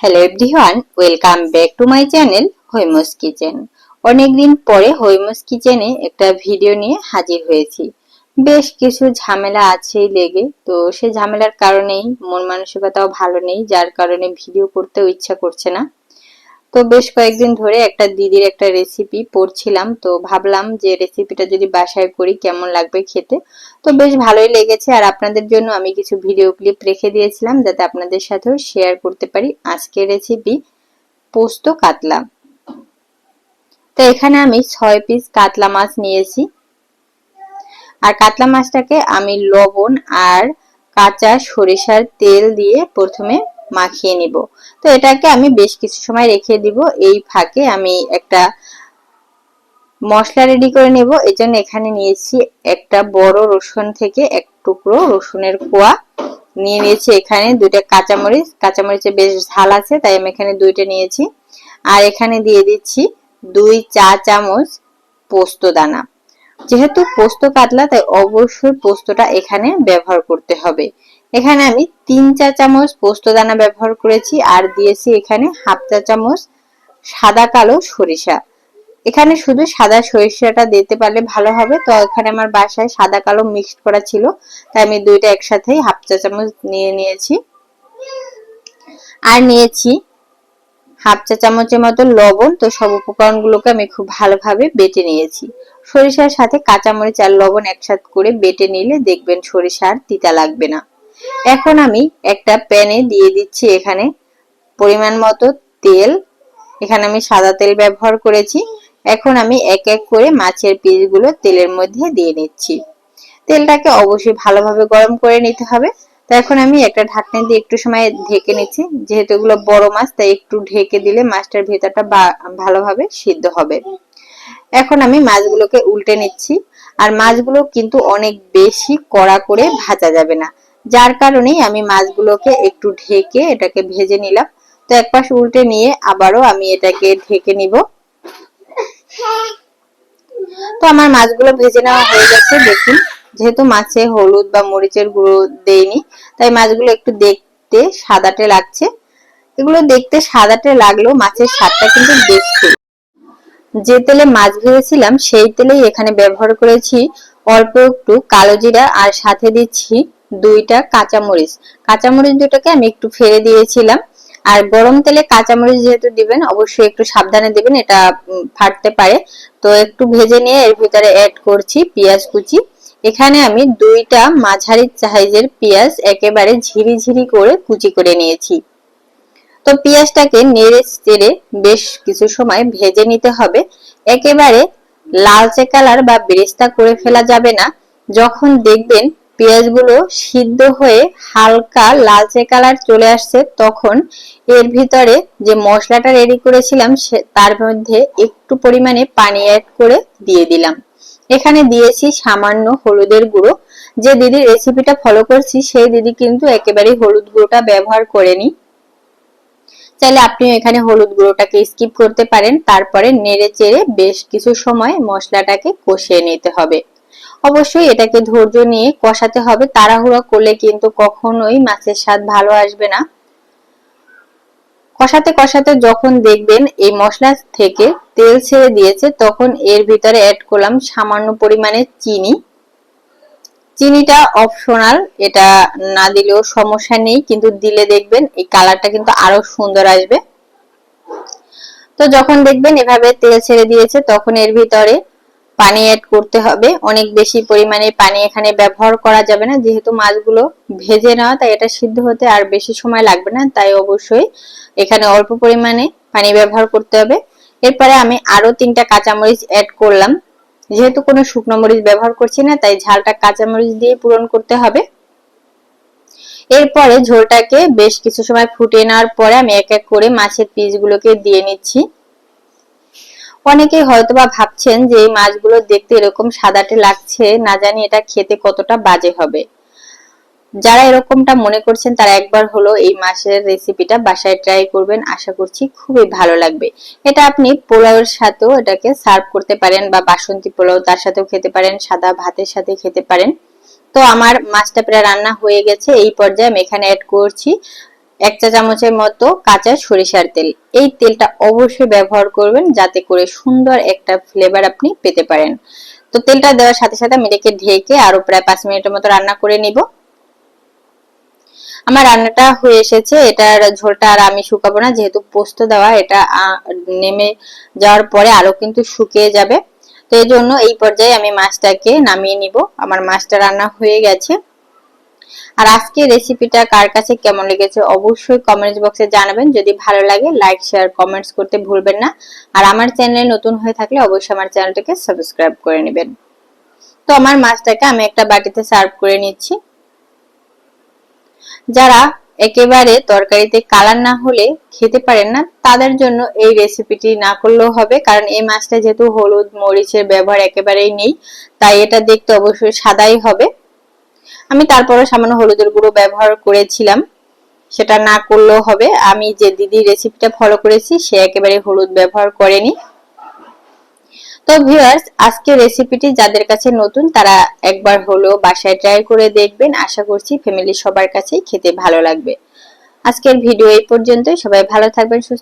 Hello everyone welcome back to my channel Haimo's kitchen অনেকদিন পরে হৈমস কিচেনে একটা ভিডিও নিয়ে হাজির হয়েছি। বেশ কিছু ঝামেলা আছেই লেগে, তো সে ঝামেলার কারণেই মন মানসিকতাও ভালো নেই, যার কারণে ভিডিও করতেও ইচ্ছা করছে না। তো বেশ কয়েকদিন ধরে একটা দিদির একটা রেসিপি পড়ছিলাম, তো ভাবলাম যে রেসিপিটা যদি বাসায় করি কেমন লাগবে খেতে? তো বেশ ভালোই লেগেছে আর আপনাদের জন্য আমি কিছু ভিডিও ক্লিপ রেখে দিয়েছিলাম যাতে আপনাদের সাথেও শেয়ার করতে পারি আজকের রেসিপি পোস্ত কাতলা। তো এখানে আমি ছয় পিস কাতলা মাছ নিয়েছি। আর কাতলা মাছটাকে আমি লবণ আর কাঁচা সরিষার তেল দিয়ে প্রথমে মাখিয়ে নিব। তো এটাকে আমি বেশ কিছু সময় রেখে দিব। এই ফাঁকে আমি একটা মশলা রেডি করে নেব। এই জন্য এখানে নিয়েছি একটা বড় রসুন থেকে এক টুকরো রসুনের কোয়া। নিয়ে নিয়েছি এখানে দুইটা কাঁচামরিচ। কাঁচামরিচে বেশ ঝাল আছে, তাই আমি এখানে দুইটা নিয়েছি। আর এখানে দিয়ে দিচ্ছি দুই চা চামচ পোস্ত দানা। যেহেতু পোস্ত কাতলা, তাই অবশ্যই পোস্তটা এখানে ব্যবহার করতে হবে। এখানে আমি তিন চা চামচ পোস্ত দানা ব্যবহার করেছি, আর দিয়েছি এখানে হাফ চা চামচ সাদা কালো সরিষা। এখানে শুধু সাদা সরিষাটা দিতে পারলে ভালো হবে, তো এখানে আমার বাসায় সাদা কালো মিক্সড করা ছিল, তাই আমি দুইটা একসাথেই হাফ চা চামচ নিয়ে নিয়েছি। আর নিয়েছি হাফ চা চামচের মতো লবণ, তো সব উপকরণগুলোকে আমি খুব ভালোভাবে বেটে নিয়েছি। সরিষার সাথে কাঁচামরিচ আর লবণ একসাথে করে বেটে নিলে দেখবেন সরিষার তিতা লাগবে না। এখন আমি একটা প্যানে দিয়ে দিচ্ছি এখানে পরিমাণ মতো তেল। এখানে আমি সাদা তেল ব্যবহার করেছি। এখন আমি এক এক করে মাছের পিসগুলো তেলের মধ্যে দিয়ে নিচ্ছি। তেলটাকে অবশ্যই ভালোভাবে গরম করে নিতে হবে। তো এখন আমি একটা ঢাকনা দিয়ে একটু সময় ঢেকে নিচ্ছি। যেহেতু এগুলো বড় মাছ, তাই একটু ঢেকে দিলে মাছটার ভেতরটা ভালোভাবে সিদ্ধ হবে। এখন আমি মাছগুলোকে উল্টে নিচ্ছি। আর মাছগুলো কিন্তু অনেক বেশি কড়া করে ভাজা যাবে না। যার কারণেই আমি মাছগুলোকে একটু ঢেকে এটাকে ভেজে নিলাম। তো এক পাশ উল্টে নিয়ে আবারও আমি এটাকে ঢেকে নিব। তো আমার মাছগুলো ভেজে নেওয়া হয়ে গেছে, দেখুন। যেহেতু মাছে হলুদ বা মরিচের গুঁড়ো দেইনি, তাই মাছগুলো একটু দেখতে সাদাটে লাগছে। এগুলো দেখতে সাদাটে লাগলেও মাছের স্বাদটা কিন্তু দেখতে। যে তেলে মাছ ভেজেছিলাম, সেই তেলেই এখানে ব্যবহার করেছি অল্প একটু কালো জিরা আর সাথে দিচ্ছি দুইটা কাঁচামরিচ। কাঁচামরিচ দুটাকে আমি একটু ফেলে দিয়েছিলাম। আর গরম তেলে কাঁচামরিচ যেহেতু দিবেন, অবশ্যই একটু সাবধানে দিবেন, এটা ফাটতে পারে। তো একটু ভেজে নিয়ে এর ভিতরে অ্যাড করছি পেঁয়াজ কুচি। এখানে আমি দুইটা মাঝারি সাইজের পেঁয়াজ একেবারে ঝিরি ঝিরি করে কুচি করে নিয়েছি। তো পেঁয়াজটাকে নেড়ে চেড়ে বেশ কিছু সময় ভেজে নিতে হবে। একেবারে লালচে কালার বা বেরেস্তা করে ফেলা যাবে না। যখন দেখবেন পেঁয়াজগুলো সিদ্ধ হয়ে হালকা লালচে কালার চলে আসছে, তখন এর ভিতরে যে মশলাটা রেডি করেছিলাম তার মধ্যে একটু পরিমাণে পানি অ্যাড করে দিয়ে দিলাম। এখানে দিয়েছি সামান্য হলুদের গুঁড়ো। যে দিদির রেসিপিটা ফলো করছি, সেই দিদি কিন্তু একেবারে হলুদ গুঁড়োটা ব্যবহার করেনি। চাইলে আপনি এখানে হলুদ গুঁড়োটাকে স্কিপ করতে পারেন। তারপরে নেড়ে চেড়ে বেশ কিছু সময় মশলাটাকে কষিয়ে নিতে হবে। অবশ্যই এটাকে ধৈর্য নিয়ে কষাতে হবে। তাড়াহুড়া করলে কিন্তু কখনোই মাছের স্বাদ ভালো আসবে না। কষাতে কষাতে যখন দেখবেন এই মশলা থেকে তেল ছেড়ে দিয়েছে, তখন এর ভিতরে অ্যাড করলাম সামান্য পরিমাণে চিনি। চিনিটা অপশনাল এটা না দিলেও সমস্যা নেই, কিন্তু দিলে দেখবেন এই কালারটা কিন্তু আরও সুন্দর আসবে। তো যখন দেখবেন এভাবে তেল ছেড়ে দিয়েছে, তখন এর ভিতরে পানি অ্যাড করতে হবে। অনেক বেশি পরিমাণে পানি এখানে ব্যবহার করা যাবে না। যেহেতু মাছগুলো ভেজে নেওয়া, তাই এটা সিদ্ধ হতে আর বেশি সময় লাগবে না। তাই অবশ্যই এখানে অল্প পরিমাণে পানি ব্যবহার করতে হবে। এরপরে আমি আরও তিনটা কাঁচামরিচ অ্যাড করলাম। যেহেতু কোনো শুকনো মরিচ ব্যবহার করছি না, তাই ঝালটা কাঁচামরিচ দিয়ে পূরণ করতে হবে। এরপরে ঝোলটাকে বেশ কিছু সময় ফুটিয়ে নেওয়ার পরে আমি এক এক করে মাছের পিসগুলোকে দিয়ে নিচ্ছি। অনেকে হয়তোবা ভাবছেন যে এই মাছগুলো দেখতে এরকম সাদাটে লাগছে, না জানি এটা খেতে কতটা বাজে হবে। যারা এরকমটা মনে করছেন, তারা একবার হলো এই মাছের রেসিপিটা বাসায় ট্রাই করবেন। আশা করছি খুবই ভালো লাগবে। এটা আপনি পোলাওয়ের সাথেও এটাকে সার্ভ করতে পারেন বা বাসন্তী পোলাও তার সাথেও খেতে পারেন, সাদা ভাতের সাথে খেতে পারেন। তো আমার মাছটা প্রায় রান্না হয়ে গেছে। এই পর্যায়ে আমি এখানে অ্যাড করছি এক চা চামচের মতো কাঁচা সরিষার তেল। এই তেলটা অবশ্যই ব্যবহার করবেন যাতে করে সুন্দর একটা ফ্লেভার আপনি পেতে পারেন। তো তেলটা দেওয়ার সাথে সাথে আমি এটাকে ঢেকে আরও প্রায় পাঁচ মিনিটের মতো রান্না করে নিব। আমার রান্নাটা হয়ে এসেছে। এটার ঝোলটা আর আমি শুকাবো না, যেহেতু পোস্ত দেওয়া, এটা নেমে যাওয়ার পরে আরও কিন্তু শুকিয়ে যাবে। তো এই জন্য এই পর্যায়ে আমি মাছটাকে নামিয়ে নিব। আমার মাছটা রান্না হয়ে গেছে। আর আজকে রেসিপিটা কার কাছে কেমন লেগেছে অবশ্যই কমেন্টস বক্সে জানাবেন। যদি ভালো লাগে লাইক শেয়ার কমেন্টস করতে ভুলবেন না। আর আমার চ্যানেলে নতুন হয়ে থাকলে অবশ্যই আমার চ্যানেলটাকে সাবস্ক্রাইব করে নেবেন। তো আমার মাছটাকে আমি একটা বাটিতে সার্ভ করে নিচ্ছি। যারা একেবারে তরকারিতে কালার না হলে খেতে পারেন না, তাদের জন্য এই রেসিপিটি না করলেও হবে। কারণ এই মাছটা যেহেতু হলুদ, মরিচের ব্যবহার একেবারেই নেই, তাই এটা দেখতে অবশ্যই সাদাই হবে। আমি তারপরে সামান্য হলুদের গুঁড়ো ব্যবহার করেছিলাম। সেটা না করলেও হবে। আমি যে দিদির রেসিপিটা ফলো করেছি, সে একেবারে হলুদ ব্যবহার করেনি। তো ভিউয়ার্স আজকে রেসিপিটি যাদের কাছে নতুন, তারা একবার হলেও বাসায় ট্রাই করে দেখবেন। আশা করছি ফ্যামিলি সবার কাছেই খেতে ভালো লাগবে। আজকের ভিডিও এই পর্যন্তই। সবাই ভালো থাকবেন, সুস্থ